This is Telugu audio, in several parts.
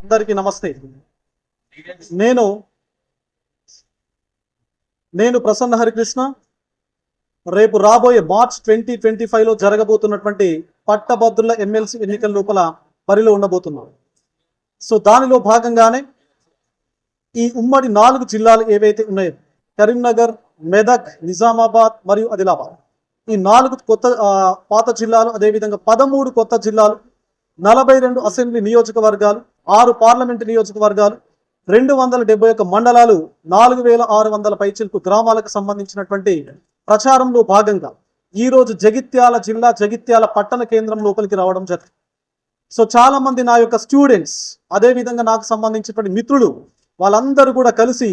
అందరికీ నమస్తే. నేను నేను ప్రసన్న హరికృష్ణ. రేపు రాబోయే మార్చ్ ట్వంటీ ట్వంటీ ఫైవ్లో జరగబోతున్నటువంటి పట్టభద్రుల ఎమ్మెల్సీ ఎన్నికల లోపల బరిలో ఉండబోతున్నాను సో దానిలో భాగంగానే ఈ ఉమ్మడి నాలుగు జిల్లాలు ఏవైతే ఉన్నాయో కరీంనగర్ మెదక్ నిజామాబాద్ మరియు ఆదిలాబాద్. ఈ నాలుగు కొత్త పాత జిల్లాలు అదేవిధంగా పదమూడు కొత్త జిల్లాలు నలభై రెండు అసెంబ్లీ నియోజకవర్గాలు ఆరు పార్లమెంటు నియోజకవర్గాలు రెండు వందల డెబ్బై ఒక్క మండలాలు నాలుగు వేల ఆరు వందల పైచిల్పు గ్రామాలకు సంబంధించినటువంటి ప్రచారంలో భాగంగా ఈ రోజు జగిత్యాల జిల్లా జగిత్యాల పట్టణ కేంద్రం లోపలికి రావడం జరిగింది. సో చాలా మంది నా యొక్క స్టూడెంట్స్ అదేవిధంగా నాకు సంబంధించినటువంటి మిత్రులు వాళ్ళందరూ కూడా కలిసి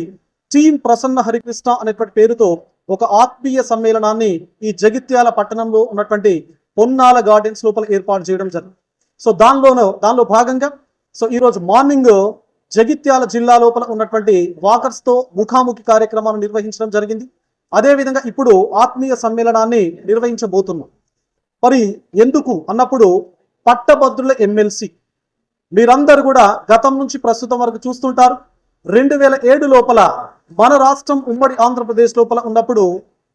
టీమ్ ప్రసన్న హరికృష్ణ అనేటువంటి పేరుతో ఒక ఆత్మీయ సమ్మేళనాన్ని ఈ జగిత్యాల పట్టణంలో ఉన్నటువంటి పొన్నాల గార్డెన్స్ లోపల ఏర్పాటు చేయడం జరిగింది. సో దానిలోనూ దానిలో భాగంగా సో ఈరోజు మార్నింగ్ జగిత్యాల జిల్లా లోపల ఉన్నటువంటి వాకర్స్తో ముఖాముఖి కార్యక్రమాలు నిర్వహించడం జరిగింది. అదేవిధంగా ఇప్పుడు ఆత్మీయ సమ్మేళనాన్ని నిర్వహించబోతున్నాం. మరి ఎందుకు? అన్నప్పుడు పట్టభద్రుల ఎమ్మెల్సీ. మీరందరూ కూడా గతం నుంచి ప్రస్తుతం వరకు చూస్తుంటారు. రెండు వేల ఏడు లోపల మన రాష్ట్రం ఉమ్మడి ఆంధ్రప్రదేశ్ లోపల ఉన్నప్పుడు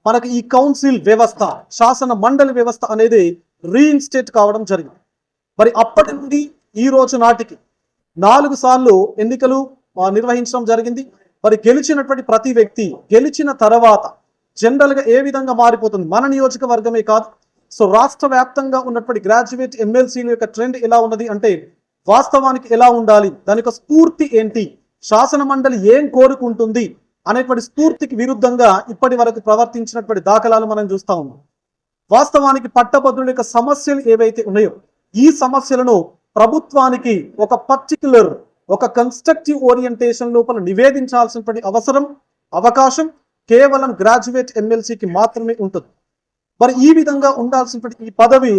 మనకి ఈ కౌన్సిల్ వ్యవస్థ శాసన మండలి వ్యవస్థ అనేది రీఇన్స్టేట్ కావడం జరిగింది. మరి అప్పటి నుండి ఈ రోజు నాటికి నాలుగు సార్లు ఎన్నికలు నిర్వహించడం జరిగింది. మరి గెలిచినటువంటి ప్రతి వ్యక్తి గెలిచిన తర్వాత జనరల్గా ఏ విధంగా మారిపోతుంది? మన నియోజకవర్గమే కాదు. సో రాష్ట్ర వ్యాప్తంగా ఉన్నటువంటి గ్రాడ్యుయేట్ ఎమ్మెల్సీల యొక్క ట్రెండ్ ఎలా ఉన్నది అంటే వాస్తవానికి ఎలా ఉండాలి? దాని యొక్క స్ఫూర్తి ఏంటి? శాసన మండలి ఏం కోరుకుంటుంది? అనేటువంటి స్ఫూర్తికి విరుద్ధంగా ఇప్పటి వరకు ప్రవర్తించినటువంటి దాఖలాలు మనం చూస్తా ఉన్నాం. వాస్తవానికి పట్టభద్రుల యొక్క సమస్యలు ఏవైతే ఉన్నాయో ఈ సమస్యలను ప్రభుత్వానికి ఒక పర్టిక్యులర్ ఒక కన్స్ట్రక్టివ్ ఓరియంటేషన్ లోపల నివేదించాల్సినటువంటి అవసరం అవకాశం కేవలం గ్రాడ్యుయేట్ ఎమ్మెల్సీకి మాత్రమే ఉంటుంది. మరి ఈ విధంగా ఉండాల్సినటువంటి ఈ పదవి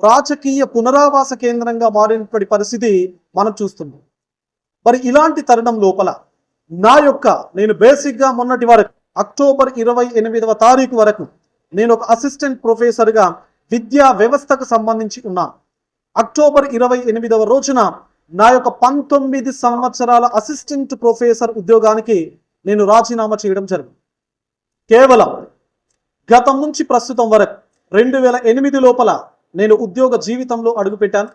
రాజకీయ పునరావాస కేంద్రంగా మారినటువంటి పరిస్థితి మనం చూస్తున్నాం. మరి ఇలాంటి తరుణం లోపల నా యొక్క నేను బేసిక్గా మొన్నటి వరకు అక్టోబర్ ఇరవై ఎనిమిదవ తారీఖు వరకు నేను ఒక అసిస్టెంట్ ప్రొఫెసర్గా విద్యా వ్యవస్థకు సంబంధించి ఉన్నాను అక్టోబర్ ఇరవై ఎనిమిదవ రోజున నా యొక్క పంతొమ్మిది సంవత్సరాల అసిస్టెంట్ ప్రొఫెసర్ ఉద్యోగానికి నేను రాజీనామా చేయడం జరిగింది. కేవలం గతం నుంచి ప్రస్తుతం వరకు రెండు వేల ఎనిమిది లోపల నేను ఉద్యోగ జీవితంలో అడుగుపెట్టాను.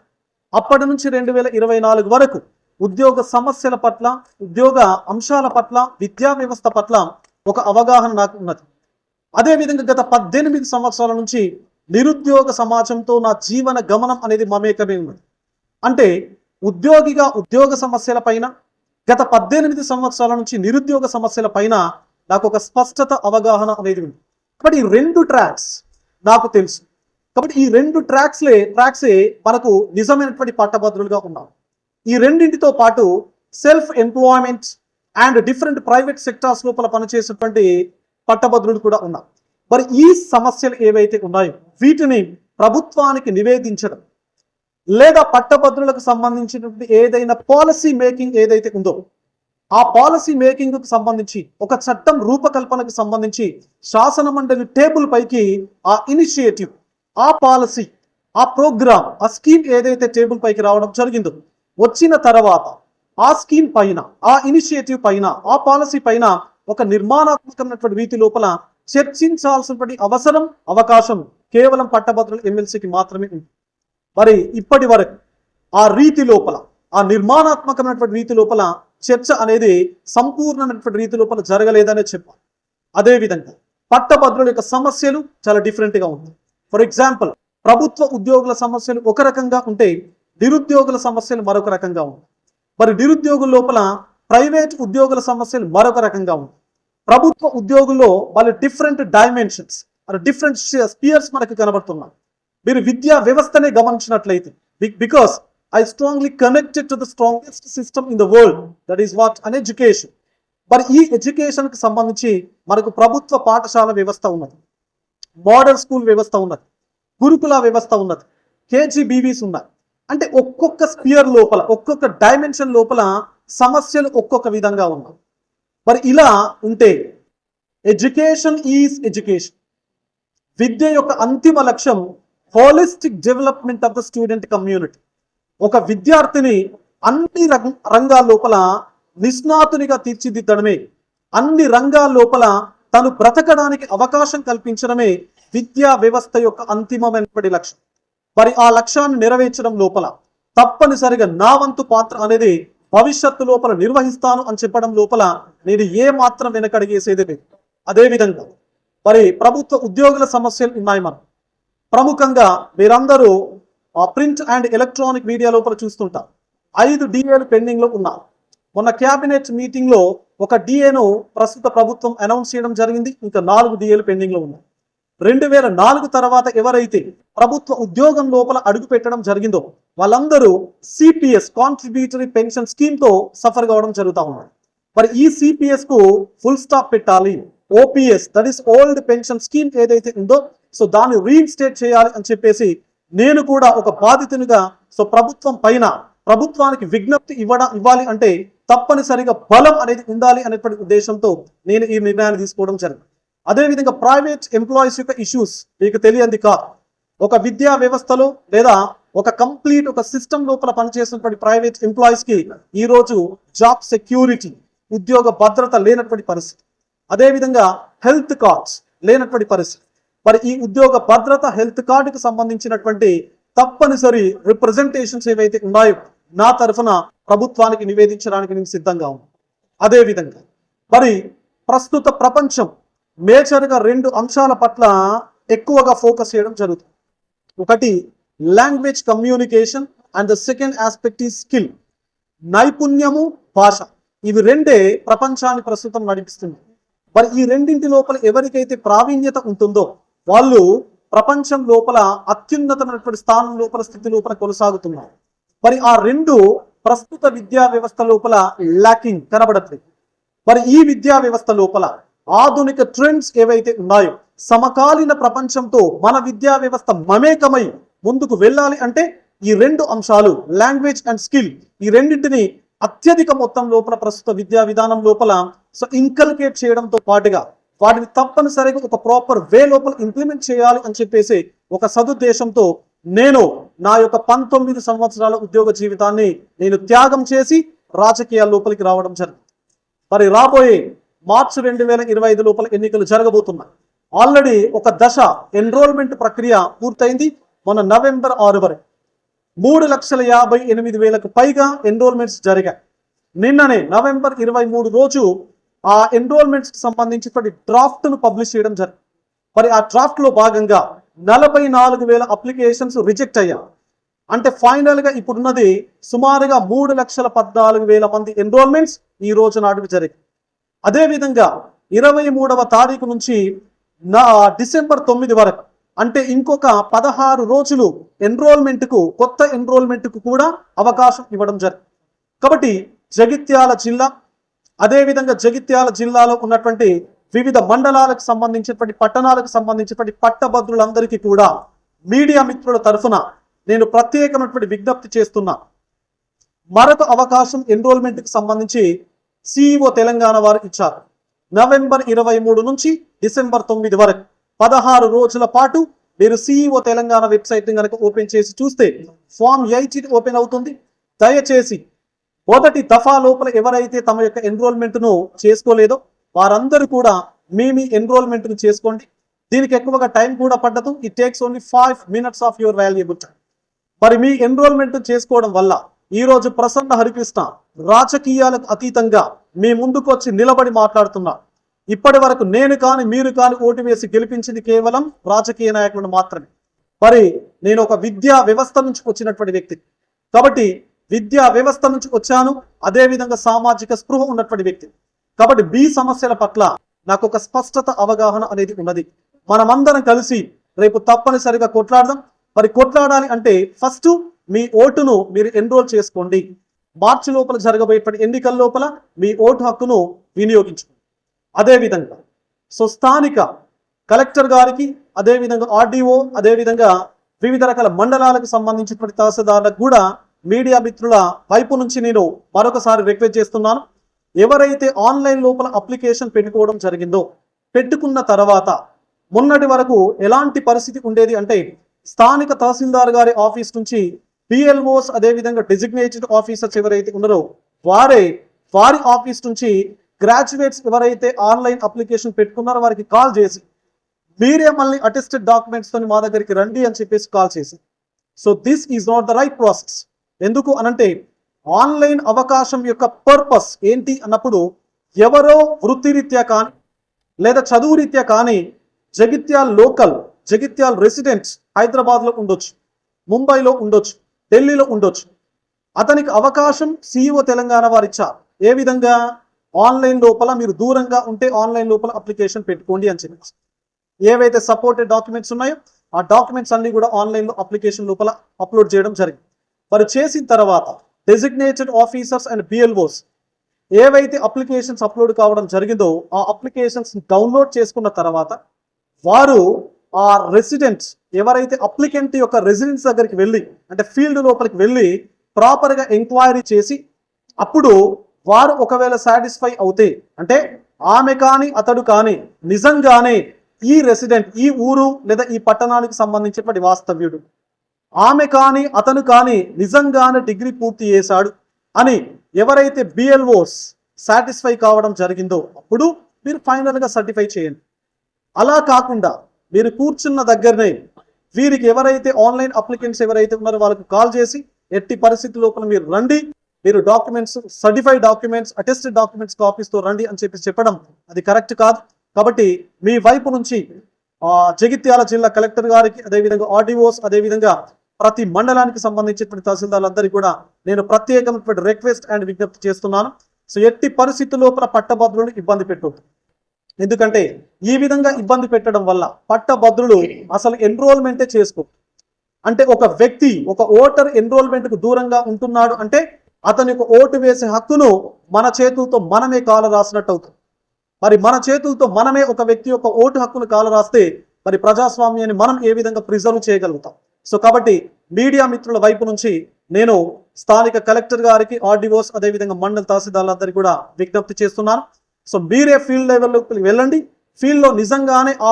అప్పటి నుంచి రెండు వేల ఇరవై నాలుగు వరకు ఉద్యోగ సమస్యల పట్ల ఉద్యోగ అంశాల పట్ల విద్యా వ్యవస్థ పట్ల ఒక అవగాహన నాకు ఉన్నది. అదేవిధంగా గత పద్దెనిమిది సంవత్సరాల నుంచి నిరుద్యోగ సమాజంతో నా జీవన గమనం అనేది మమేకమే ఉన్నది. అంటే ఉద్యోగిగా ఉద్యోగ సమస్యల పైన గత పద్దెనిమిది సంవత్సరాల నుంచి నిరుద్యోగ సమస్యల పైన నాకు ఒక స్పష్టత అవగాహన అనేది ఉంది. కాబట్టి ఈ రెండు ట్రాక్స్ నాకు తెలుసు. కాబట్టి ఈ రెండు ట్రాక్స్లే ట్రాక్సే మనకు నిజమైనటువంటి పట్టభద్రులుగా ఉన్నాం ఈ రెండింటితో పాటు self employment and different private sectors లోపల పనిచేసేటువంటి పట్టభద్రులు కూడా ఉన్నారు మరి ఈ సమస్యలు ఏవైతే ఉన్నాయో వీటిని ప్రభుత్వానికి నివేదించడం లేదా పట్టభద్రులకు సంబంధించినటువంటి ఏదైనా పాలసీ మేకింగ్ ఏదైతే ఉందో ఆ పాలసీ మేకింగ్కు సంబంధించి ఒక చట్టం రూపకల్పనకు సంబంధించి శాసన మండలి టేబుల్ పైకి ఆ ఇనిషియేటివ్ ఆ పాలసీ ఆ ప్రోగ్రామ్ ఆ స్కీమ్ ఏదైతే టేబుల్ పైకి రావడం జరిగిందో వచ్చిన తర్వాత ఆ స్కీమ్ పైన ఆ ఇనిషియేటివ్ పైన ఆ పాలసీ పైన ఒక నిర్మాణాత్మకమైనటువంటి వీతి లోపల చర్చించాల్సినటువంటి అవసరం అవకాశం కేవలం పట్టభద్రుల ఎమ్మెల్సీకి మాత్రమే ఉంది. మరి ఇప్పటి వరకు ఆ రీతి లోపల ఆ నిర్మాణాత్మకమైనటువంటి రీతి లోపల చర్చ అనేది సంపూర్ణమైనటువంటి రీతి లోపల జరగలేదనే చెప్పాలి. అదేవిధంగా పట్టభద్రుల యొక్క సమస్యలు చాలా డిఫరెంట్గా ఉన్నాయి. ఉంది ఫర్ ఎగ్జాంపుల్ ప్రభుత్వ ఉద్యోగుల సమస్యలు ఒక రకంగా ఉంటే నిరుద్యోగుల సమస్యలు మరొక రకంగా ఉన్నాయి. మరి నిరుద్యోగుల లోపల ప్రైవేట్ ఉద్యోగుల సమస్యలు మరొక రకంగా ఉంది ప్రభుత్వ ఉద్యోగుల్లో వాళ్ళు డిఫరెంట్ డైమెన్షన్స్ డిఫరెంట్ స్పియర్స్ మనకు కనబడుతున్నాయి. మీరు విద్యా వ్యవస్థనే గమనించినట్లయితే because I strongly connected to the strongest system in the world that is what an education మరి ఈ ఎడ్యుకేషన్కి సంబంధించి మనకు ప్రభుత్వ పాఠశాల వ్యవస్థ ఉన్నది. మోడల్ స్కూల్ వ్యవస్థ ఉన్నది. గురుకుల వ్యవస్థ ఉన్నది. కేజీబీవీస్ ఉన్నాయి. అంటే ఒక్కొక్క స్పియర్ లోపల ఒక్కొక్క డైమెన్షన్ లోపల సమస్యలు ఒక్కొక్క విధంగా ఉన్నాయి. మరి ఇలా ఉంటే ఎడ్యుకేషన్ ఈజ్ ఎడ్యుకేషన్. విద్య యొక్క అంతిమ లక్ష్యం holistic development of the student community. ఒక విద్యార్థిని అన్ని రం- రంగాల లోపల నిష్ణాతునిగా తీర్చిదిద్దడమే అన్ని రంగాల లోపల తను బ్రతకడానికి అవకాశం కల్పించడమే విద్యా వ్యవస్థ యొక్క అంతిమమైనటువంటి లక్ష్యం. మరి ఆ లక్ష్యాన్ని నెరవేర్చడం లోపల తప్పనిసరిగా నా వంతు పాత్ర అనేది భవిష్యత్తు లోపల నిర్వహిస్తాను అని చెప్పడం లోపల నేను ఏ మాత్రం వెనకడిగేసేది లేదు. అదేవిధంగా మరి ప్రభుత్వ ఉద్యోగుల సమస్యలు ఉన్నాయి మనం. ప్రముఖంగా మీరందరూ ప్రింట్ అండ్ ఎలక్ట్రానిక్ మీడియా లోపల చూస్తుంటారు. ఐదు డిఏలు పెండింగ్లో ఉన్నారు. మొన్న క్యాబినెట్ మీటింగ్లో ఒక డిఏను ప్రస్తుత ప్రభుత్వం అనౌన్స్ చేయడం జరిగింది. ఇంకా నాలుగు డిఏలు పెండింగ్లో ఉన్నాయి. రెండు వేల నాలుగు తర్వాత ఎవరైతే ప్రభుత్వ ఉద్యోగం లోపల అడుగు పెట్టడం జరిగిందో వాళ్ళందరూ సిపిఎస్ కాంట్రిబ్యూటరీ పెన్షన్ స్కీమ్తో సఫర్ కావడం జరుగుతూ ఉంది మరి ఈ సిపిఎస్కు ఫుల్ స్టాప్ పెట్టాలి. OPS that is old pension scheme ఏదైతే ఉందో సో దాన్ని రీఇన్స్టేట్ చేయాలి అని చెప్పేసి నేను కూడా ఒక బాధితునిగా సో ప్రభుత్వం పైన ప్రభుత్వానికి విజ్ఞప్తి ఇవ్వడం ఇవ్వాలి అంటే తప్పనిసరిగా బలం అనేది ఉండాలి అనేటువంటి ఉద్దేశంతో నేను ఈ నిర్ణయాన్ని తీసుకోవడం జరిగింది. అదేవిధంగా ప్రైవేట్ ఎంప్లాయీస్ యొక్క ఇష్యూస్ మీకు తెలియంది కాదు. ఒక విద్యా వ్యవస్థలో లేదా ఒక కంప్లీట్ ఒక సిస్టమ్ లోపల పనిచేస్తున్నటువంటి ప్రైవేట్ ఎంప్లాయీస్కి ఈరోజు ఈ రోజు జాబ్ సెక్యూరిటీ ఉద్యోగ భద్రత లేనటువంటి పరిస్థితి. అదేవిధంగా హెల్త్ కార్డ్స్ లేనటువంటి పరిస్థితి. మరి ఈ ఉద్యోగ భద్రత హెల్త్ కార్డుకు సంబంధించినటువంటి తప్పనిసరి రిప్రజెంటేషన్స్ ఏవైతే ఉన్నాయో నా తరఫున ప్రభుత్వానికి నివేదించడానికి నేను సిద్ధంగా ఉన్నాను. అదేవిధంగా మరి ప్రస్తుత ప్రపంచం మేజర్గా రెండు అంశాల పట్ల ఎక్కువగా ఫోకస్ చేయడం జరుగుతుంది. ఒకటి language communication and the second aspect ఈ స్కిల్. నైపుణ్యము భాష. ఇవి రెండే ప్రపంచాన్ని ప్రస్తుతం నడిపిస్తుంది. మరి ఈ రెండింటి లోపల ఎవరికైతే ప్రావీణ్యత ఉంటుందో వాళ్ళు ప్రపంచం లోపల అత్యున్నతమైనటువంటి స్థానం లోపల స్థితి లోపల కొనసాగుతున్నారు. మరి ఆ రెండు ప్రస్తుత విద్యా వ్యవస్థ లోపల లాకింగ్ కనబడట్లేదు. మరి ఈ విద్యా వ్యవస్థ లోపల ఆధునిక ట్రెండ్స్ ఏవైతే ఉన్నాయో సమకాలీన ప్రపంచంతో మన విద్యా వ్యవస్థ మమేకమై ముందుకు వెళ్ళాలి అంటే ఈ రెండు అంశాలు లాంగ్వేజ్ అండ్ స్కిల్ ఈ రెండింటిని అత్యధిక మొత్తం లోపల ప్రస్తుత విద్యా విధానం లోపల సో ఇంకల్కేట్ చేయడంతో పాటుగా వాటిని తప్పనిసరిగా ఒక ప్రాపర్ వే లోపల ఇంప్లిమెంట్ చేయాలి అని చెప్పేసి ఒక సదుద్దేశంతో నేను నా యొక్క పంతొమ్మిది సంవత్సరాల ఉద్యోగ జీవితాన్ని నేను త్యాగం చేసి రాజకీయాల లోపలికి రావడం జరిగింది. మరి రాబోయే మార్చి రెండు వేల ఇరవై ఐదు లోపల ఎన్నికలు జరగబోతున్నాయి. ఆల్రెడీ ఒక దశ ఎన్రోల్మెంట్ ప్రక్రియ పూర్తయింది మన నవంబర్ ఆరు వరకు. మూడు లక్షల యాభై ఎనిమిది వేలకు పైగా ఎన్రోల్మెంట్స్ జరిగాయి. నిన్ననే నవంబర్ ఇరవై మూడు రోజు ఆ ఎన్రోల్మెంట్స్కి సంబంధించినటువంటి డ్రాఫ్ట్ను పబ్లిష్ చేయడం జరిగింది. మరి ఆ డ్రాఫ్ట్లో భాగంగా నలభై నాలుగు వేల అప్లికేషన్స్ రిజెక్ట్ అయ్యాయి. అంటే ఫైనల్గా ఇప్పుడున్నది సుమారుగా మూడు లక్షల పద్నాలుగు వేల మంది ఎన్రోల్మెంట్స్ ఈ రోజు నాటికి జరిగాయి. అదేవిధంగా ఇరవై మూడవ తారీఖు నుంచి నా డిసెంబర్ తొమ్మిది వరకు అంటే ఇంకొక పదహారు రోజులు ఎన్రోల్మెంట్కు కొత్త ఎన్రోల్మెంట్కు కూడా అవకాశం ఇవ్వడం జరిగింది కాబట్టి జగిత్యాల జిల్లా అదేవిధంగా జగిత్యాల జిల్లాలో ఉన్నటువంటి వివిధ మండలాలకు సంబంధించినటువంటి పట్టణాలకు సంబంధించినటువంటి పట్టభద్రులందరికీ కూడా మీడియా మిత్రుల తరఫున నేను ప్రత్యేకమైనటువంటి విజ్ఞప్తి చేస్తున్నా. మరొక అవకాశం ఎన్రోల్మెంట్కి సంబంధించి సిఇఓ తెలంగాణ వారు ఇచ్చారు. నవంబర్ ఇరవై మూడు నుంచి డిసెంబర్ తొమ్మిది వరకు. పదహారు రోజుల పాటు మీరు సిఇఓ తెలంగాణ వెబ్సైట్ కనుక ఓపెన్ చేసి చూస్తే ఫామ్ ఎయిట్ ఓపెన్ అవుతుంది. దయచేసి మొదటి దఫా లోపల ఎవరైతే తమ యొక్క ఎన్రోల్మెంట్ను చేసుకోలేదో వారందరూ కూడా మీ మీ ఎన్రోల్మెంట్ను చేసుకోండి. దీనికి ఎక్కువగా టైం కూడా పడ్డదు it takes only five minutes of your valuable time మరి మీ ఎన్రోల్మెంట్ చేసుకోవడం వల్ల ఈ రోజు ప్రసన్న హరికృష్ణ రాజకీయాలకు అతీతంగా మీ ముందుకు వచ్చి నిలబడి మాట్లాడుతున్నా. ఇప్పటి వరకు నేను కాని మీరు కాని ఓటు వేసి గెలిపించింది కేవలం రాజకీయ నాయకులను మాత్రమే. మరి నేను ఒక విద్యా వ్యవస్థ నుంచి వచ్చినటువంటి వ్యక్తి. కాబట్టి విద్యా వ్యవస్థ నుంచి వచ్చాను అదేవిధంగా సామాజిక స్పృహ ఉన్నటువంటి వ్యక్తి. కాబట్టి బి సమస్యల పట్ల నాకు ఒక స్పష్టత అవగాహన అనేది ఉన్నది. మనమందరం కలిసి రేపు తప్పనిసరిగా కొట్లాడదాం. మరి కొట్లాడాలి అంటే ఫస్ట్ మీ ఓటును మీరు ఎన్రోల్ చేసుకోండి. మార్చి లోపల జరగబోయేటువంటి ఎన్నికల లోపల మీ ఓటు హక్కును వినియోగించుకోండి. అదేవిధంగా సో స్థానిక కలెక్టర్ గారికి అదేవిధంగా ఆర్డీఓ అదేవిధంగా వివిధ రకాల మండలాలకు సంబంధించినటువంటి తహసీల్దార్లకు కూడా మీడియా మిత్రుల వైపు నుంచి నేను మరొకసారి రిక్వెస్ట్ చేస్తున్నాను. ఎవరైతే ఆన్లైన్ లోపల అప్లికేషన్ పెట్టుకోవడం జరిగిందో పెట్టుకున్న తర్వాత మొన్నటి వరకు ఎలాంటి పరిస్థితి ఉండేది అంటే స్థానిక తహసీల్దార్ గారి ఆఫీస్ నుంచి పిఎల్ఓస్ అదేవిధంగా డెసిగ్నేటెడ్ ఆఫీసర్స్ ఎవరైతే ఉన్నారో వారే వారి ఆఫీస్ నుంచి గ్రాడ్యుయేట్స్ ఎవరైతే ఆన్లైన్ అప్లికేషన్ పెట్టుకున్నారో వారికి కాల్ చేసి మీరే మళ్ళీ అటెస్టెడ్ డాక్యుమెంట్స్ తోని మా దగ్గరికి రండి అని చెప్పేసి కాల్ చేసి so this is not the right process ఎందుకు అనంటే ఆన్లైన్ అవకాశం యొక్క పర్పస్ ఏంటి అన్నప్పుడు ఎవరో వృత్తిరీత్యా కానీ లేదా చదువు రీత్యా కానీ జగిత్యాల్ లోకల్ జగిత్యాల్ రెసిడెంట్స్ హైదరాబాద్లో ఉండొచ్చు ముంబైలో ఉండొచ్చు ఢిల్లీలో ఉండొచ్చు. అతనికి అవకాశం సిఇఓ తెలంగాణ వారు ఇచ్చారు. ఏ విధంగా? ఆన్లైన్ లోపల మీరు దూరంగా ఉంటే ఆన్లైన్ లోపల అప్లికేషన్ పెట్టుకోండి అని చెప్పి ఏవైతే సపోర్టెడ్ డాక్యుమెంట్స్ ఉన్నాయో ఆ డాక్యుమెంట్స్ అన్ని కూడా ఆన్లైన్లో అప్లికేషన్ లోపల అప్లోడ్ చేయడం జరిగింది. వారు చేసిన తర్వాత డెసిగ్నేటెడ్ ఆఫీసర్స్ అండ్ బిఎల్ఓస్ ఏవైతే అప్లికేషన్స్ అప్లోడ్ కావడం జరిగిందో ఆ అప్లికేషన్స్ డౌన్లోడ్ చేసుకున్న తర్వాత వారు ఆ రెసిడెంట్స్ ఎవరైతే అప్లికెంట్ యొక్క రెసిడెన్స్ దగ్గరికి వెళ్ళి అంటే ఫీల్డ్ లోపలికి వెళ్ళి ప్రాపర్గా ఎంక్వైరీ చేసి అప్పుడు వారు ఒకవేళ సాటిస్ఫై అవుతే అంటే ఆమె కానీ అతడు కానీ నిజంగానే ఈ రెసిడెంట్ ఈ ఊరు లేదా ఈ పట్టణానికి సంబంధించినటువంటి వాస్తవ్యుడు. ఆమె కానీ అతను కానీ నిజంగానే డిగ్రీ పూర్తి చేశాడు అని ఎవరైతే బిఎల్ఓస్ సాటిస్ఫై కావడం జరిగిందో అప్పుడు మీరు ఫైనల్గా సర్టిఫై చేయండి. అలా కాకుండా మీరు కూర్చున్న దగ్గరనే వీరికి ఎవరైతే ఆన్లైన్ అప్లికెంట్స్ ఎవరైతే ఉన్నారో వాళ్ళకి కాల్ చేసి ఎట్టి పరిస్థితి లోపల మీరు రండి మీరు documents certified documents attested documents కాపీస్తో రండి అని చెప్పి చెప్పడం అది కరెక్ట్ కాదు. కాబట్టి మీ వైపు నుంచి జగిత్యాల జిల్లా కలెక్టర్ గారికి అదేవిధంగా ఆర్డీఓస్ అదేవిధంగా ప్రతి మండలానికి సంబంధించినటువంటి తహసీల్దార్లందరికీ కూడా నేను ప్రత్యేకమైనటువంటి రిక్వెస్ట్ అండ్ విజ్ఞప్తి చేస్తున్నాను. సో ఎట్టి పరిస్థితుల లోపల పట్టభద్రులను ఇబ్బంది పెట్టొద్దు. ఎందుకంటే ఈ విధంగా ఇబ్బంది పెట్టడం వల్ల పట్టభద్రులు అసలు ఎన్రోల్మెంటే చేసుకో అంటే ఒక వ్యక్తి ఒక ఓటర్ ఎన్రోల్మెంట్కు దూరంగా ఉంటున్నాడు అంటే అతని యొక్క ఓటు వేసే హక్కును మన చేతులతో మనమే కాల రాసినట్టు అవుతుంది. మరి మన చేతులతో మనమే ఒక వ్యక్తి యొక్క ఓటు హక్కును కాల రాస్తే మరి ప్రజాస్వామ్యాన్ని మనం ఏ విధంగా ప్రిజర్వ్ చేయగలుగుతాం? సో కాబట్టి మీడియా మిత్రుల వైపు నుంచి నేను స్థానిక కలెక్టర్ గారికి ఆర్డీఓస్ అదేవిధంగా మండల తహసీల్దార్లందరికీ కూడా విజ్ఞప్తి చేస్తున్నాను. సో మీరే ఫీల్డ్ లెవెల్లోకి వెళ్ళండి. ఫీల్డ్లో నిజంగానే ఆ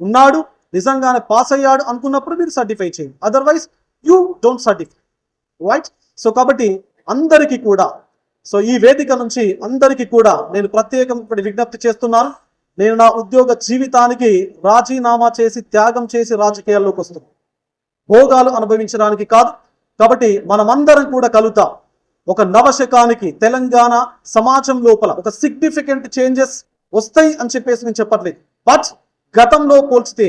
ఉన్నాడు నిజంగానే పాస్ అయ్యాడు అనుకున్నప్పుడు మీరు సర్టిఫై చేయండి. Otherwise you don't certify right so కాబట్టి అందరికీ కూడా సో ఈ వేదిక నుంచి అందరికీ కూడా నేను ప్రత్యేకం విజ్ఞప్తి చేస్తున్నాను. నేను నా ఉద్యోగ జీవితానికి రాజీనామా చేసి త్యాగం చేసి రాజకీయాల్లోకి వస్తున్నాను. భోగాలు అనుభవించడానికి కాదు. కాబట్టి మనమందరం కూడా కలుగుతాం ఒక నవశకానికి తెలంగాణ సమాజం లోపల ఒక సిగ్నిఫికెంట్ చేంజెస్ వస్తాయి అని చెప్పేసి నేను చెప్పట్లేదు. బట్ గతంలో పోల్చితే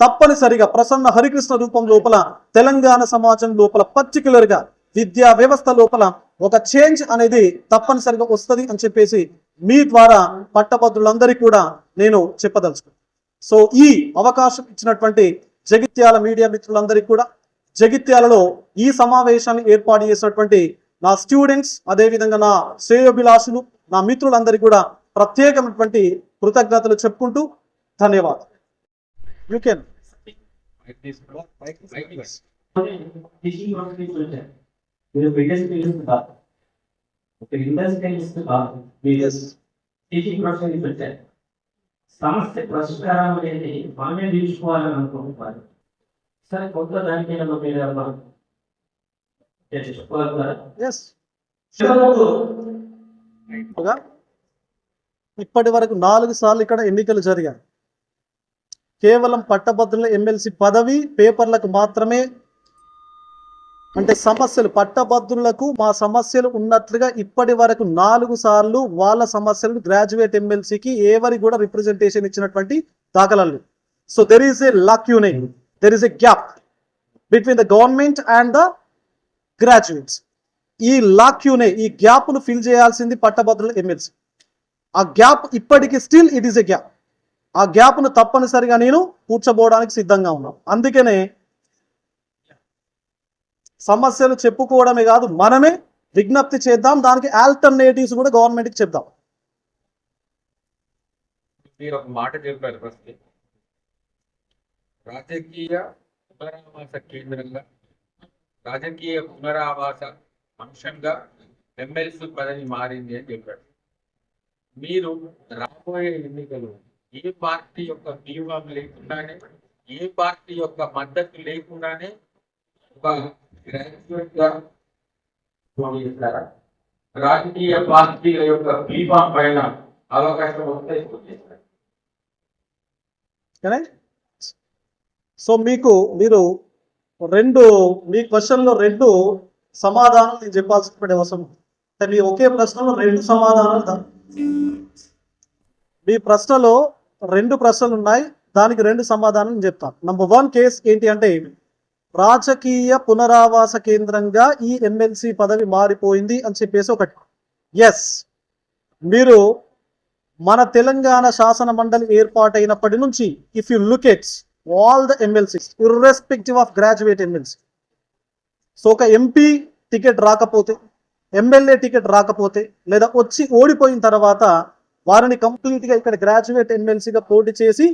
తప్పనిసరిగా ప్రసన్న హరికృష్ణ రూపం లోపల తెలంగాణ సమాజం లోపల పర్టికులర్గా విద్యా వ్యవస్థ లోపల ఒక చేంజ్ అనేది తప్పనిసరిగా వస్తుంది అని చెప్పేసి మీ ద్వారా పట్టభద్రులందరికీ కూడా నేను చెప్పదలుచుకున్నాను సో ఈ అవకాశం ఇచ్చినటువంటి జగిత్యాల మీడియా మిత్రులందరికీ కూడా జగిత్యాలలో ఈ సమావేశాన్ని ఏర్పాటు చేసినటువంటి నా స్టూడెంట్స్ అదేవిధంగా నా శ్రేయోభిలాషులు నా మిత్రులందరికీ కూడా ప్రత్యేకమైనటువంటి కృతజ్ఞతలు చెప్పుకుంటూ ధన్యవాదాలు. యూ కెన్ సమస్య పరిష్కారం అనేది మనమే తీసుకోవాలని అనుకుంటున్నారు సరే కొంత దానికైనా మీరు ఎస్ ఇప్పటి వరకు నాలుగు సార్లు ఇక్కడ ఎన్నికలు జరిగాయి. కేవలం పట్టభద్రుల ఎమ్మెల్సీ పదవి పేపర్లకు మాత్రమే అంటే సమస్యలు పట్టభద్రులకు మా సమస్యలు ఉన్నట్లుగా ఇప్పటి వరకు నాలుగు సార్లు వాళ్ళ సమస్యలను గ్రాడ్యుయేట్ ఎమ్మెల్సీకి ఎవరి కూడా రిప్రజెంటేషన్ ఇచ్చినటువంటి దాఖలాలు. So there is a lacunae there is a gap between the government and the graduates ఈ లాక్యూనే ఈ గ్యాప్ను ఫిల్ చేయాల్సింది పట్టభద్రుల ఎమ్మెల్సీ. ఆ గ్యాప్ ఇప్పటికీ still it is a gap. ఆ గ్యాప్ను తప్పనిసరిగా నేను కూర్చోబోవడానికి సిద్ధంగా ఉన్నాను. అందుకనే సమస్యలు చెప్పుకోవడమే కాదు మనమే విజ్ఞప్తి చేద్దాం దానికి ఆల్టర్నేటివ్స్ కూడా గవర్నమెంట్కి చెప్దాం. మీరు ఒక మాట చెప్పారు ఫస్ట్. రాజకీయ కేంద్రంగా రాజకీయ పునరావాస అంశంగా ఎమ్మెల్సీ పదవి మారింది అని చెప్పారు మీరు రాబోయే ఎన్నికలు ఏ పార్టీ యొక్క వ్యూహం లేకుండానే ఏ పార్టీ యొక్క మద్దతు లేకుండానే ఒక గ్రాడ్యుయేట్గా పోటీ చేస్తారా రాజకీయ పార్టీల యొక్క బీఫాం పైన అవకాశం వస్తే పోటీ చేస్తారా? కానీ సో మీకు మీరు రెండు మీ క్వశ్చన్లో రెండు సమాధానాలు నేను చెప్పాల్సిన అవసరం అంటే మీ ఒకే ప్రశ్నలో రెండు సమాధానాలు మీ ప్రశ్నలో రెండు ప్రశ్నలు ఉన్నాయి దానికి రెండు సమాధానాలు నేను చెప్తాను. నంబర్ వన్ కేస్ ఏంటి అంటే రాజకీయ పునరావాస కేంద్రంగా ఈ ఎమ్మెల్సీ పదవి మారిపోయింది అని చెప్పేసి ఒకటి. ఎస్ మీరు మన తెలంగాణ శాసన మండలి ఏర్పాటైనప్పటి నుంచి if you look at all the MLCs irrespective of graduate MLC so ఒక ఎంపీ టికెట్ రాకపోతే ఎమ్మెల్యే టికెట్ రాకపోతే లేదా వచ్చి ఓడిపోయిన తర్వాత వారిని కంప్లీట్గా ఇక్కడ గ్రాడ్యుయేట్ ఎమ్మెల్సీగా పోటీ చేసి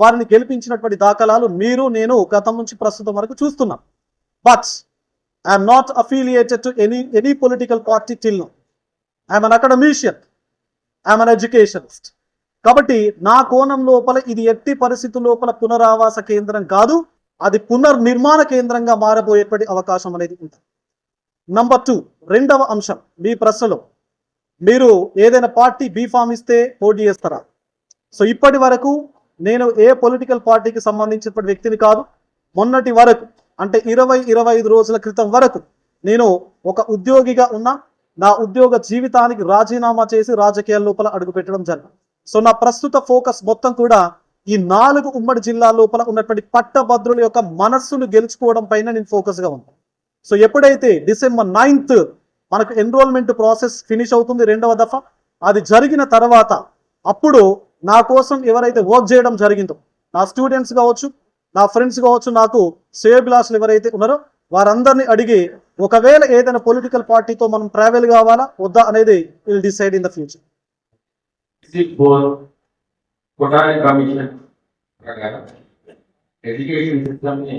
వారిని గెలిపించినటువంటి దాఖలాలు మీరు నేను గతం నుంచి ప్రస్తుతం వరకు చూస్తున్నాం. But I'm not affiliated to any any political party till I'm an academician I'm an educationist కాబట్టి నా కోణం లోపల ఇది ఎట్టి పరిస్థితి లోపల పునరావాస కేంద్రం కాదు అది పునర్నిర్మాణ కేంద్రంగా మారబోయేటువంటి అవకాశం అనేది ఉంది. నంబర్ టూ రెండవ అంశం మీ ప్రశ్నలో మీరు ఏదైనా పార్టీ బీఫామ్ ఇస్తే పోటీ చేస్తారా? సో ఇప్పటి వరకు నేను ఏ పొలిటికల్ పార్టీకి సంబంధించినటువంటి వ్యక్తిని కాదు మొన్నటి వరకు అంటే ఇరవై ఇరవై ఐదు రోజుల క్రితం వరకు నేను ఒక ఉద్యోగిగా ఉన్న నా ఉద్యోగ జీవితానికి రాజీనామా చేసి రాజకీయాల లోపల అడుగుపెట్టడం జరిగింది. సో నా ప్రస్తుత ఫోకస్ మొత్తం కూడా ఈ నాలుగు ఉమ్మడి జిల్లా లోపల ఉన్నటువంటి పట్టభద్రుల యొక్క మనస్సును గెలుచుకోవడం పైన నేను ఫోకస్గా ఉన్నాను సో ఎప్పుడైతే డిసెంబర్ నైన్త్ మనకు ఎన్రోల్మెంట్ ప్రాసెస్ ఫినిష్ అవుతుంది రెండవ దఫా అది జరిగిన తర్వాత అప్పుడు నా కోసం ఎవరైతే వర్క్ చేయడం జరిగిందో నా స్టూడెంట్స్ కావచ్చు నా ఫ్రెండ్స్ కావచ్చు నాకు శ్రేయభిలాషులు ఎవరైతే ఉన్నారో వారందరినీ అడిగి ఒకవేళ ఏదైనా పొలిటికల్ పార్టీతో మనం ట్రావెల్ కావాలా వద్దా అనేది will decide in the future for Kothari commission ప్రకారం ఎడ్యుకేషన్ సిస్టమ్ని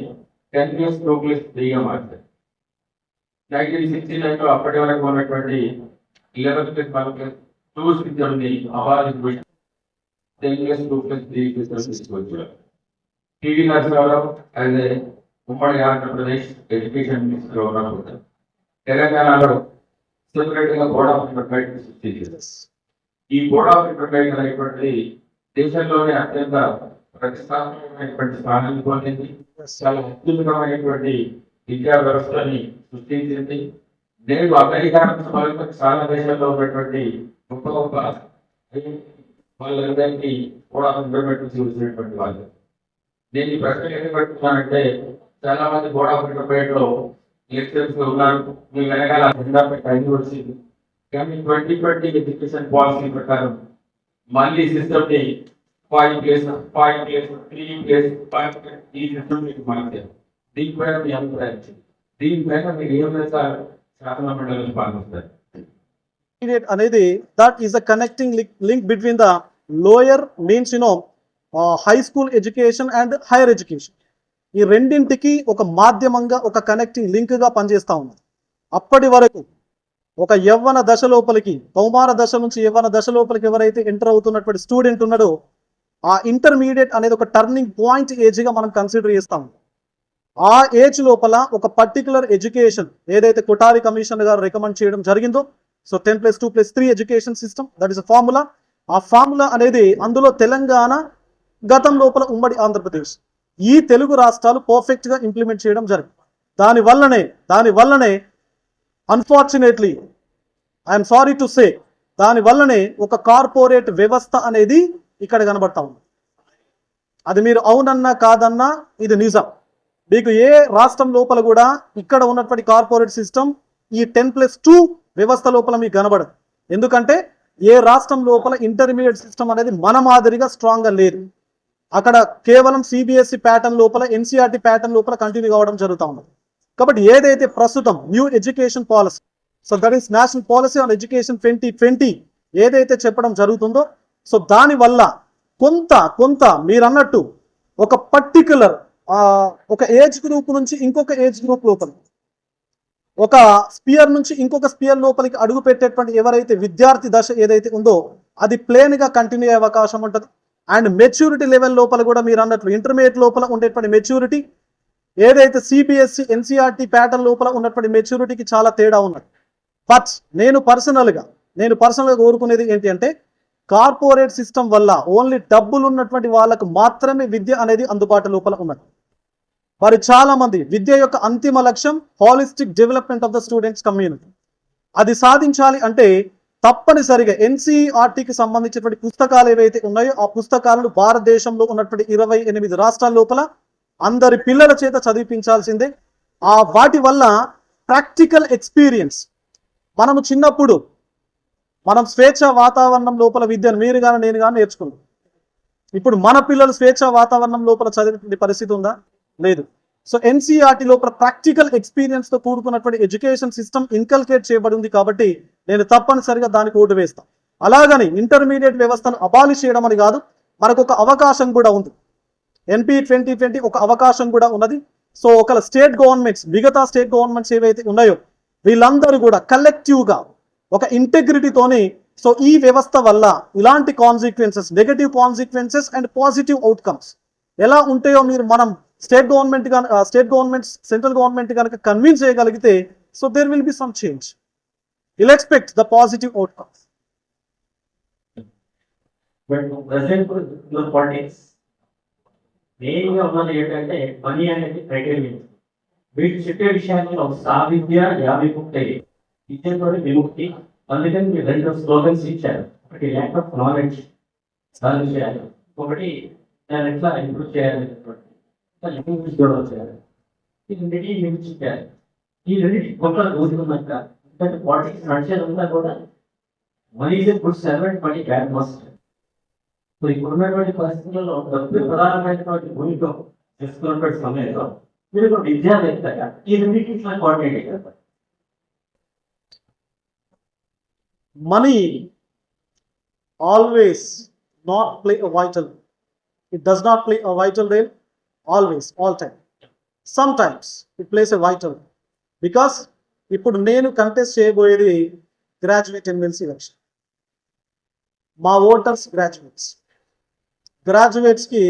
టెన్ ప్లస్ టూ ప్లస్ త్రీగా మార్చారు. నైన్టీన్ సిక్స్టీ నైన్లో అప్పటి వరకు ఉన్నటువంటి eleven plus one plus two సిస్టమ్ని award ten plus two plus three system తీసుకొచ్చారు. టీవీ నరసింహారావు యాజ్ ఏ ఉమ్మడి ఆంధ్రప్రదేశ్ ఎడ్యుకేషన్ మినిస్టర్ ఉన్నప్పుడు తెలంగాణలో సెపరేట్గా కూడా ఉన్నటువంటి సృష్టి చేశారు. ఈ బోర్డ్ ఆఫ్ అనేటువంటి దేశంలోనే అత్యంత ప్రతిష్టాత్మకమైనటువంటి స్థానాన్ని పొందింది. చాలా అత్యున్నతమైనటువంటి విద్యా వ్యవస్థని సృష్టించింది. నేడు అమెరికా చాలా దేశాల్లో ఉన్నటువంటి గొప్ప గొప్ప వాళ్ళందరికీ కూడా ఇంటర్మీడియట్ చూసినటువంటి వాళ్ళు. నేను ఈ ప్రశ్న ఎందుకు పెట్టుకున్నానంటే చాలా మంది బోర్డ్ ఆఫ్ రిక్రూట్మెంట్లో లెక్చర్స్ ఉన్నారు. మీ వెనకాల టైం వచ్చింది కానీ ట్వంటీ ట్వంటీ ఎడ్యుకేషన్ పాలసీ ప్రకారం మళ్ళీ సిస్టమ్ని five place five place three place five ఈ సిస్టమ్ మీకు మార్చారు. దీనిపైన మీ అభిప్రాయం దీనిపైన మీరు ఏమైనా సార్ శాసన మండలి పాల్గొస్తారు అనేది that is a connecting link between the lower means you know high school education and higher education ఈ రెండింటికి ఒక మాధ్యమంగా ఒక కనెక్టింగ్ లింక్గా పనిచేస్తా ఉన్నది. అప్పటి వరకు ఒక యవ్వన దశ లోపలికి కౌమార దశ నుంచి యవ్వన దశ లోపలికి ఎవరైతే ఎంటర్ అవుతున్నటువంటి స్టూడెంట్ ఉన్నాడో ఆ ఇంటర్మీడియట్ అనేది ఒక టర్నింగ్ పాయింట్ ఏజ్గా మనం కన్సిడర్ చేస్తాం. ఆ ఏజ్ లోపల ఒక పర్టికులర్ ఎడ్యుకేషన్ ఏదైతే కొటారి కమిషన్ గారు రికమెండ్ చేయడం జరిగిందో so ten plus two plus three education system that is a formula ఆ ఫార్ములా అనేది అందులో తెలంగాణ గతం లోపల ఉమ్మడి ఆంధ్రప్రదేశ్. ఈ తెలుగు రాష్ట్రాలు పర్ఫెక్ట్గా ఇంప్లిమెంట్ చేయడం జరిగింది. దాని వల్లనే దాని వల్లనే unfortunately I'm sorry to say దాని వల్లనే ఒక కార్పొరేట్ వ్యవస్థ అనేది ఇక్కడ కనబడతా ఉంది. అది మీరు అవునన్నా కాదన్నా ఇది నిజం. మీకు ఏ రాష్ట్రం లోపల కూడా ఇక్కడ ఉన్నటువంటి కార్పొరేట్ సిస్టమ్ ఈ టెన్ ప్లస్ టూ వ్యవస్థ లోపల మీకు కనబడదు. ఎందుకంటే ఏ రాష్ట్రం లోపల ఇంటర్మీడియట్ సిస్టమ్ అనేది మన మాదిరిగా స్ట్రాంగ్గా లేదు. అక్కడ కేవలం సిబిఎస్ఈ ప్యాటర్న్ లోపల ఎన్సీఆర్టీ ప్యాటర్న్ లోపల కంటిన్యూ కావడం జరుగుతూ ఉన్నది. కాబట్టి ఏదైతే ప్రస్తుతం new education policy so that is national policy on education twenty twenty ఏదైతే చెప్పడం జరుగుతుందో సో దానివల్ల కొంత కొంత మీరన్నట్టు ఒక పర్టికులర్ ఒక ఏజ్ గ్రూప్ నుంచి ఇంకొక ఏజ్ గ్రూప్ లోపల ఒక స్పియర్ నుంచి ఇంకొక స్పియర్ లోపలికి అడుగు పెట్టేటువంటి ఎవరైతే విద్యార్థి దశ ఏదైతే ఉందో అది ప్లేన్గా కంటిన్యూ అయ్యే అవకాశం ఉంటుంది. అండ్ మెచ్యూరిటీ లెవెల్ లోపల కూడా మీరు అన్నట్లు ఇంటర్మీడియట్ లోపల ఉండేటువంటి మెచ్యూరిటీ ఏదైతే సిబిఎస్ఈ ఎన్సీఆర్టీ ప్యాటర్న్ లోపల ఉన్నటువంటి మెచ్యూరిటీకి చాలా తేడా ఉన్నది. బట్ నేను పర్సనల్గా నేను పర్సనల్గా కోరుకునేది ఏంటి అంటే కార్పొరేట్ సిస్టమ్ వల్ల ఓన్లీ డబ్బులు ఉన్నటువంటి వాళ్ళకు మాత్రమే విద్య అనేది అందుబాటు లోపల ఉన్నది. మరి చాలామంది విద్య యొక్క అంతిమ లక్ష్యం holistic development of the students community అది సాధించాలి అంటే తప్పనిసరిగా ఎన్సీఆర్టీకి సంబంధించినటువంటి పుస్తకాలు ఏవైతే ఉన్నాయో ఆ పుస్తకాలను భారతదేశంలో ఉన్నటువంటి ఇరవై ఎనిమిది రాష్ట్రాల లోపల అందరి పిల్లల చేత చదివించాల్సిందే ఆ వాటి వల్ల ప్రాక్టికల్ ఎక్స్పీరియన్స్. మనము చిన్నప్పుడు మనం స్వేచ్ఛ వాతావరణం లోపల విద్యను మీరు కానీ నేను కానీ నేర్చుకున్నాం. ఇప్పుడు మన పిల్లలు స్వేచ్ఛ వాతావరణం లోపల చదివే పరిస్థితి ఉందా? లేదు. సో ఎన్సీఆర్టీ లోపల ప్రాక్టికల్ ఎక్స్పీరియన్స్తో కూడుకున్నటువంటి ఎడ్యుకేషన్ సిస్టమ్ ఇన్కల్కేట్ చేయబడి ఉంది కాబట్టి నేను తప్పనిసరిగా దానికి ఓటు వేస్తాను అలాగని ఇంటర్మీడియట్ వ్యవస్థను అబాలిష్ చేయడం అని కాదు మనకు ఒక అవకాశం కూడా ఉంది. ఎన్పి ట్వంటీ ట్వంటీ ఒక అవకాశం కూడా ఉన్నది. సో ఒక స్టేట్ గవర్నమెంట్స్ మిగతా స్టేట్ గవర్నమెంట్స్ ఏవైతే ఉన్నాయో వీళ్ళందరూ కూడా కలెక్టివ్గా ఒక ఇంటెగ్రిటీతోని సో ఈ వ్యవస్థ వల్ల ఇలాంటి consequences negative consequences and positive outcomes ఎలా ఉంటాయో మీరు మనం state government state government central government కనుక కన్విన్స్ చేయగలిగితే so there will be some change will expect the positive outcomes but present politics, మెయిన్గా ఉన్నది ఏంటంటే పని అనేది క్రైటీరియా వీటి చెప్పే విషయాల్లో సావిద్య యావిముక్తి విద్యతో విముక్తి. అందుకని మీరు రెండు స్లోగన్స్ ఇచ్చారు. ఒకటి ల్యాక్ ఆఫ్ నాలెడ్జ్ సాధన చేయాలి. ఒకటి దాని ఎట్లా ఇంప్రూవ్ చేయాలి లాంగ్వేజ్ కూడా చేయాలి. ఈ రెండింటినీ మీరు చెప్పారు ఈ రెండింటి గొప్ప ఊరుకున్నాక ఎందుకంటే పాలిటిక్స్ నడిచేదంతా కూడా money is good servant money bad master so ఇప్పుడున్నటువంటి పరిస్థితుల్లో డబ్బు ప్రధానమైనటువంటి భూమిక చేసుకున్నటువంటి సమయంలో మీరు ఒక విద్యావేత్తగా ఈ రెండింటిలో కోఆర్డినేట్ అయ్యారు money always not play a vital it does not play a vital role always all time. Sometimes it plays a vital role. because ఇప్పుడు నేను కంటెస్ట్ చేయబోయేది గ్రాడ్యుయేట్ ఎమ్మెల్సీ ఎలక్షన్ మా ఓటర్స్ గ్రాడ్యుయేట్స్ గ్రాడ్యుయేట్స్కి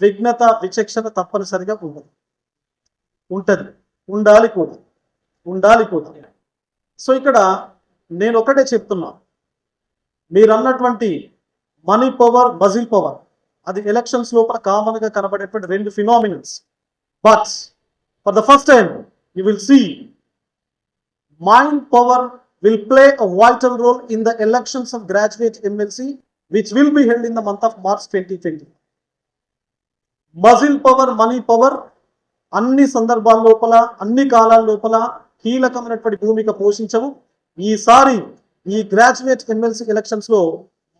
విఘ్నత విచక్షణ తప్పనిసరిగా ఉండదు ఉంటుంది. ఉండాలి కూడా. ఉండాలి కూడా. సో ఇక్కడ నేను ఒకటే చెప్తున్నా. మీరు అన్నటువంటి మనీ పవర్ బజిల్ పవర్ అది ఎలక్షన్స్ లోపల కామన్గా కనబడేటువంటి రెండు phenomenals but for the first time you will see mind power will play a vital role in the elections of graduate MLC will be held in the month of March twenty twenty muscle power money power అన్ని సందర్భాల లోపల అన్ని కాలాల లోపల కీలకమైనటువంటి భూమిక పోషించవు. ఈసారి ఈ గ్రాడ్యుయేట్ ఎమ్మెల్సీ ఎలక్షన్స్లో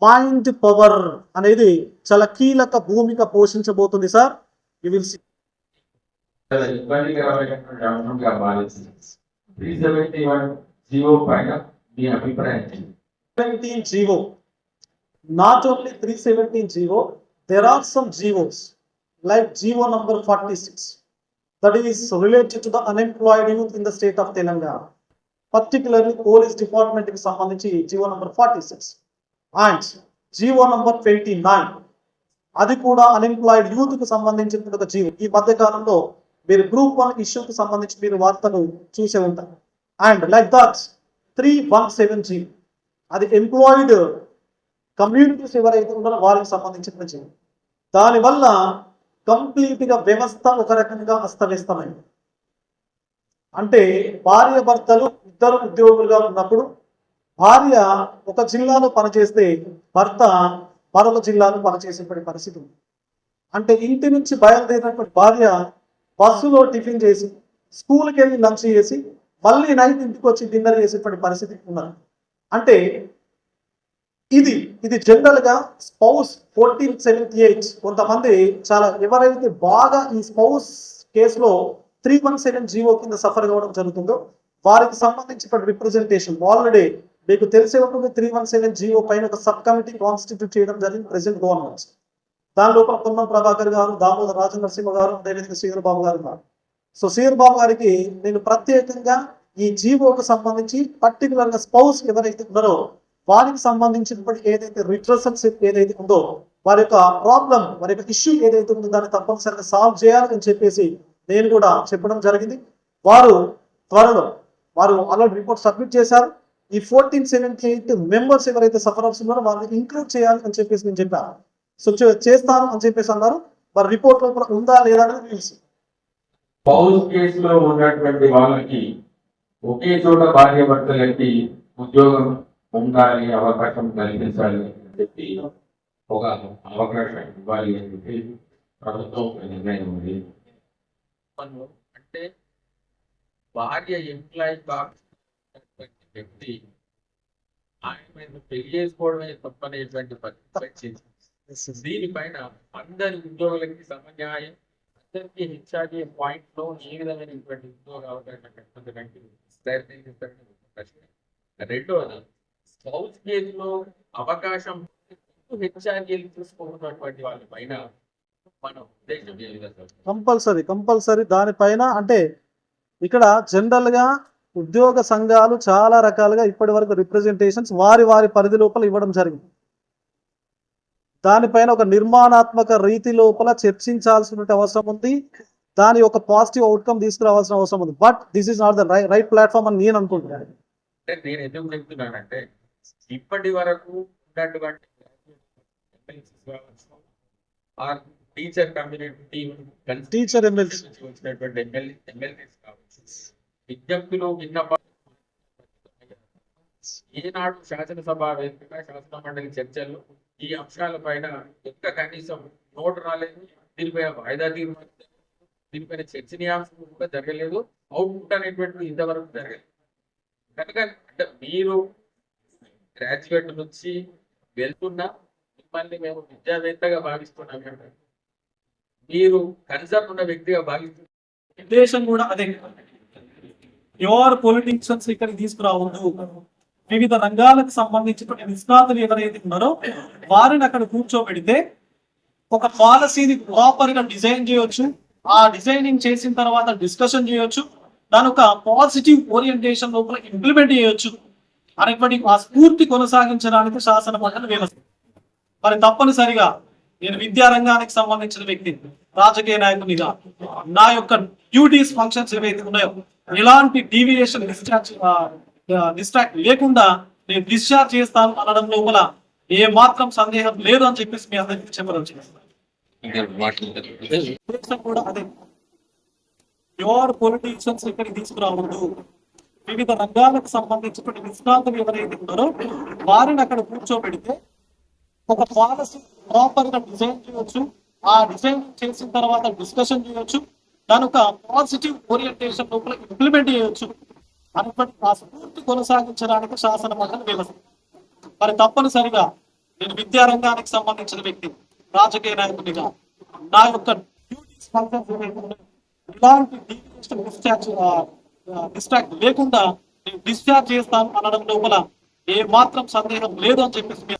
మైండ్ పవర్ అనేది చాలా కీలక భూమిక పోషించబోతుంది sir. You will one GO not only three seventeen GO there are some GOs like GO number forty six that is related to the unemployed youth in the state of Telangana particularly police డిపార్ట్మెంట్కి సంబంధించి GO number forty six and GO number twenty nine అది కూడా అన్ఎంప్లాయిడ్ యూత్కు సంబంధించిన ఒక జీవో ఈ మధ్య కాలంలో మీరు గ్రూప్ వన్ ఇష్యూకి సంబంధించి మీరు వార్తలు చూసే ఉంటారు. And like that three one seven GO అది ఎంప్లాయిడ్ కమ్యూనిటీస్ ఎవరైతే ఉన్నారో వారికి సంబంధించిన జీవో. దానివల్ల కంప్లీట్గా వ్యవస్థ ఒక రకంగా అస్తవ్యస్తమైంది. అంటే భార్య భర్తలు ఇద్దరు ఉద్యోగులుగా ఉన్నప్పుడు భార్య ఒక జిల్లాలో పనిచేస్తే భర్త మరొక జిల్లాలో పనిచేసేటువంటి పరిస్థితి ఉంది. అంటే ఇంటి నుంచి బయలుదేరినటువంటి భార్య బస్సులో టిఫిన్ చేసి స్కూల్కి వెళ్ళి లంచ్ చేసి మళ్ళీ నైట్ ఇంటికి వచ్చి డిన్నర్ చేసేటువంటి పరిస్థితి ఉన్నారు అంటే ఇది ఇది జనరల్గా స్పౌస్ ఫోర్టీన్ సెవెంటీ ఎయిట్ కొంతమంది చాలా ఎవరైతే బాగా ఈ స్పౌస్ కేసులో త్రీ వన్ సెవెన్ జీవో కింద సఫర్ కావడం జరుగుతుందో వారికి సంబంధించిన రిప్రజెంటేషన్ ఆల్రెడీ మీకు తెలిసే ఉంటుంది త్రీ వన్ సెవెన్ జీవో పైన ఒక సబ్ కమిటీ కాన్స్టిట్యూట్ చేయడం జరిగింది ప్రెసెంట్ గవర్నమెంట్ దాని లోపల పొన్నం ప్రభాకర్ గారు దామోదర్ రాజనరసింహ గారు అదేవిధంగా శ్రీధర్ బాబు గారు ఉన్నారు. సో శ్రీధర్ బాబు గారికి నేను ప్రత్యేకంగా ఈ జీవోకు సంబంధించి పర్టికులర్గా స్పౌస్ ఎవరైతే ఉన్నారో వారికి సంబంధించినటువంటి ఏదైతే రిట్రసల్స్ ఏదైతే ఉందో వారి యొక్క ప్రాబ్లం వారి యొక్క ఇష్యూ ఏదైతే ఉందో దాన్ని తప్పనిసరిగా సాల్వ్ చేయాలని చెప్పేసి నేను కూడా చెప్పడం జరిగింది. వారు త్వరలో వారు ఆల్రెడీ రిపోర్ట్ సబ్మిట్ చేశారు. ఈ ఫోర్టీన్ సెవెంటీ ఎయిట్ మెంబర్స్ ఎవరైతే సఫర్ ఉన్నారో వాళ్ళని ఇంక్లూడ్ చేయాలి అని చెప్పేసి నేను చెప్పాను సో చేస్తాను అని చెప్పేసి అన్నారు. మరి రిపోర్ట్ లోపల ఉందా లేదా అనేది తెలుసు. కేసులో ఉన్నటువంటి వాళ్ళకి ఒకే చోట భార్య భర్తలకి ఉద్యోగం పొందాలి అవకాశం కల్పించాలి అని చెప్పి ఒక అవకాశం ఇవ్వాలి అని చెప్పి ప్రభుత్వం నిర్ణయం ఉంది. అంటే భార్య ఎంప్లాయీ కాకపోయినటువంటి వ్యక్తి ఆయన మీద పెళ్ళి చేసుకోవడమే తప్పనేటువంటి పరిస్థితి వచ్చింది. దీనిపైన అందరి ఉద్యోగులకి సమన్యాయం అందరికీ హెచ్ఆర్ఏ పాయింట్లో ఏ విధమైనటువంటి ఉద్యోగ అవకాశం కల్పించడానికి ప్రయత్నం చేస్తారని ప్రశ్న. రెండవది స్పౌస్ కేసులో అవకాశం హెచ్ఆర్ఏలు తీసుకుంటున్నటువంటి వాళ్ళ పైన కంపల్సరీ కంపల్సరీ దానిపైన అంటే ఇక్కడ జనరల్గా ఉద్యోగ సంఘాలు చాలా రకాలుగా ఇప్పటి వరకు రిప్రజెంటేషన్స్ వారి వారి పరిధి లోపల ఇవ్వడం జరిగింది. దానిపైన ఒక నిర్మాణాత్మక రీతి లోపల చర్చించాల్సిన అవసరం ఉంది. దాని ఒక పాజిటివ్ అవుట్కమ్ తీసుకురావాల్సిన అవసరం ఉంది. But this is not the right platform అని నేను అనుకుంటున్నాను. అంటే నేను ఎందుకు చెప్తున్నానంటే ఇప్పటి వరకు ఉన్నటువంటి టీచర్ కమ్యూనిటీ టీచర్ ఎమ్మెల్సీ నుంచి వచ్చినటువంటి ఎమ్మెల్యే ఎమ్మెల్యేస్ కావచ్చు. విజ్ఞప్తులు విన్నపాలు ఈనాడు శాసనసభ వేదికగా శాసన మండలి చర్చల్లో ఈ అంశాలపైన ఎంత కనీసం నోటు రాలేదు దీనిపైన వాయిదా తీర్మానం. దీనిపైన చర్చనీయాంశం కూడా జరగలేదు. అవుట్పుట్ అనేటువంటిది ఇంతవరకు జరగలేదు. కనుక అంటే మీరు గ్రాడ్యుయేట్ నుంచి వెళ్తున్నా మిమ్మల్ని మేము విద్యావేత్తగా భావిస్తున్నాం మీరు కన్సర్న్ ఉన్న వ్యక్తిగా భావిస్తున్నారు ఉద్దేశం కూడా అదే. ఎవరు పొలిటీషియన్స్ ఇక్కడికి తీసుకురావద్దు. వివిధ రంగాలకు సంబంధించిన నిష్ణాతులు ఎవరైతే ఉన్నారో వారిని అక్కడ కూర్చోబెడితే ఒక పాలసీని ప్రాపర్గా డిజైన్ చేయొచ్చు. ఆ డిజైనింగ్ చేసిన తర్వాత డిస్కషన్ చేయొచ్చు. దాని ఒక పాజిటివ్ ఓరియంటేషన్ లోపల ఇంప్లిమెంట్ చేయొచ్చు. అనేటువంటి ఆ స్ఫూర్తి కొనసాగించడానికి శాసన మండలి వ్యవస్థ మరి తప్పనిసరిగా నేను విద్యా రంగానికి సంబంధించిన వ్యక్తి రాజకీయ నాయకునిగా నా యొక్క డ్యూటీస్ ఫంక్షన్స్ ఏవైతే ఉన్నాయో ఎలాంటి డీవియేషన్ డిశ్చార్జ్ డిస్ట్రాక్ట్ లేకుండా నేను డిశ్చార్జ్ చేస్తాను అనడం లోపల ఏ మాత్రం సందేహం లేదు అని చెప్పేసి మీ అందరికీ చెప్పడం ఉద్దేశం కూడా అదే. ఎవరు పొలిటీషియన్స్ ఇక్కడికి తీసుకురావద్దు వివిధ రంగాలకు సంబంధించినటువంటి నిష్ణాతులు ఎవరైతే ఉన్నారో వారిని అక్కడ కూర్చోబెడితే ఒక పాలసీ ప్రాపర్గా డిజైన్ చేయొచ్చు. ఆ డిజైన్ చేసిన తర్వాత డిస్కషన్ చేయొచ్చు. దాని ఒక పాజిటివ్ ఓరియంటేషన్ లోపల ఇంప్లిమెంట్ చేయొచ్చు. అటువంటి ఆ స్ఫూర్తి కొనసాగించడానికి శాసన మండలి వ్యవస్థ. మరి తప్పనిసరిగా నేను విద్యారంగానికి సంబంధించిన వ్యక్తి రాజకీయ నాయకునిగా నా యొక్క డ్యూటీస్ ఫంక్షన్స్ ఇలాంటి డిస్ట్రాక్ట్ లేకుండా నేను డిశ్చార్జ్ చేస్తాను అనడం లోపల ఏ మాత్రం సందేహం లేదు అని చెప్పేసి